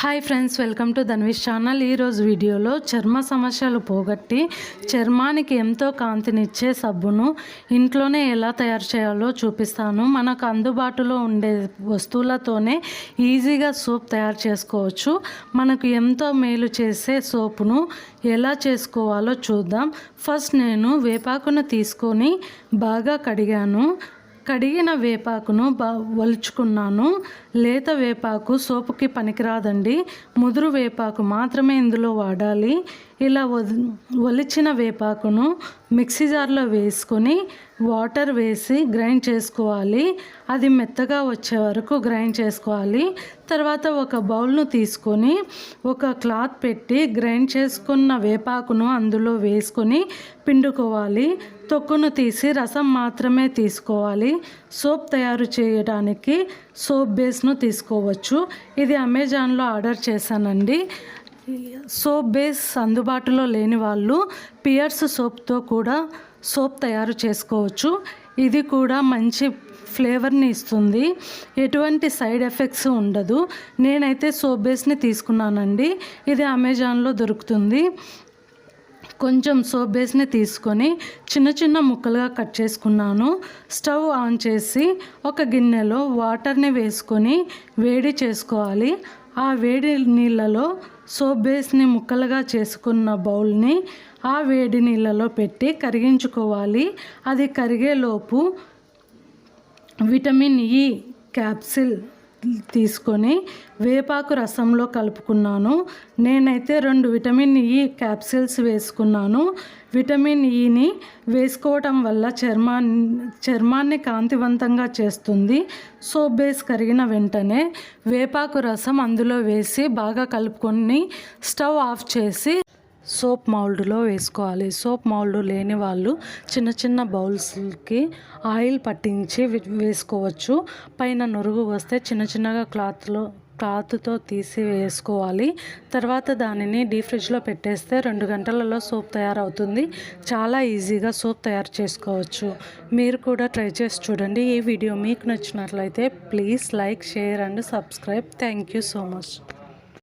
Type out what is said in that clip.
Hi friends welcome to Dhanvish channel ఈరోజు వీడియోలో చర్మ సమస్యలు పోగొట్టి చర్మానికి ఎంతో కాంతినిచ్చే సబ్బును ఇంట్లోనే ఎలా తయారు చేయాలో చూపిస్తాను. మనకు అందుబాటులో ఉండే వస్తువులతోనే ఈజీగా సోప్ తయారు చేసుకోవచ్చు. మనకు ఎంతో మేలు చేసే సోపును ఎలా చేసుకోవాలో చూద్దాం. ఫస్ట్ నేను వేపాకును తీసుకొని బాగా కడిగాను. కడిగిన వేపాకును బా వలుచుకున్నాను. లేత వేపాకు సోపుకి పనికిరాదండి. ముదురు వేపాకు మాత్రమే ఇందులో వాడాలి. ఇలా వద- ఒలిచిన వేపాకును మిక్సీ జార్లో వేసుకొని వాటర్ వేసి గ్రైండ్ చేసుకోవాలి. అది మెత్తగా వచ్చే వరకు గ్రైండ్ చేసుకోవాలి. తర్వాత ఒక బౌల్ను తీసుకొని ఒక క్లాత్ పెట్టి గ్రైండ్ చేసుకున్న వేపాకును అందులో వేసుకొని పిండుకోవాలి. తొక్కును తీసి రసం మాత్రమే తీసుకోవాలి. సోప్ తయారు చేయడానికి సోప్ బేస్ను తీసుకోవచ్చు. ఇది అమెజాన్లో ఆర్డర్ చేశానండి. సోప్ బేస్ అందుబాటులో లేని వాళ్ళు పియర్స్ సోప్తో కూడా సోప్ తయారు చేసుకోవచ్చు. ఇది కూడా మంచి ఫ్లేవర్ని ఇస్తుంది. ఎటువంటి సైడ్ ఎఫెక్ట్స్ ఉండదు. నేనైతే సోప్ బేస్ని తీసుకున్నానండి. ఇది అమెజాన్లో దొరుకుతుంది. కొంచెం సోప్ బేస్ని తీసుకొని చిన్న చిన్న ముక్కలుగా కట్ చేసుకున్నాను. స్టవ్ ఆన్ చేసి ఒక గిన్నెలో వాటర్ని వేసుకొని వేడి చేసుకోవాలి. ఆ వేడి నీళ్ళలో సోప్ బేస్ని ముక్కలుగా చేసుకున్న బౌల్ని ఆ వేడి నీళ్ళలో పెట్టి కరిగించుకోవాలి. అది కరిగేలోపు విటమిన్ ఈ క్యాప్సిల్ తీసుకొని వేపాకు రసంలో కలుపుకున్నాను. నేనైతే రెండు విటమిన్ ఈ క్యాప్సిల్స్ వేసుకున్నాను. విటమిన్ ఈని వేసుకోవటం వల్ల చర్మాన్ని చర్మాన్ని కాంతివంతంగా చేస్తుంది. సోప్ బేస్ కరిగిన వెంటనే వేపాకు రసం అందులో వేసి బాగా కలుపుకొని స్టవ్ ఆఫ్ చేసి సోప్ మౌల్డ్లో వేసుకోవాలి. సోప్ మౌల్డ్ లేని వాళ్ళు చిన్న చిన్న బౌల్స్కి ఆయిల్ పట్టించి వేసుకోవచ్చు. పైన నురుగు వస్తే చిన్న చిన్నగా క్లాత్లో క్లాత్తో తీసి వేసుకోవాలి. తర్వాత దానిని డీ ఫ్రిడ్జ్లో పెట్టేస్తే రెండు గంటలలో సోప్ తయారవుతుంది. చాలా ఈజీగా సోప్ తయారు చేసుకోవచ్చు. మీరు కూడా ట్రై చేసి చూడండి. ఈ వీడియో మీకు నచ్చినట్లయితే please like share and subscribe. Thank you so much.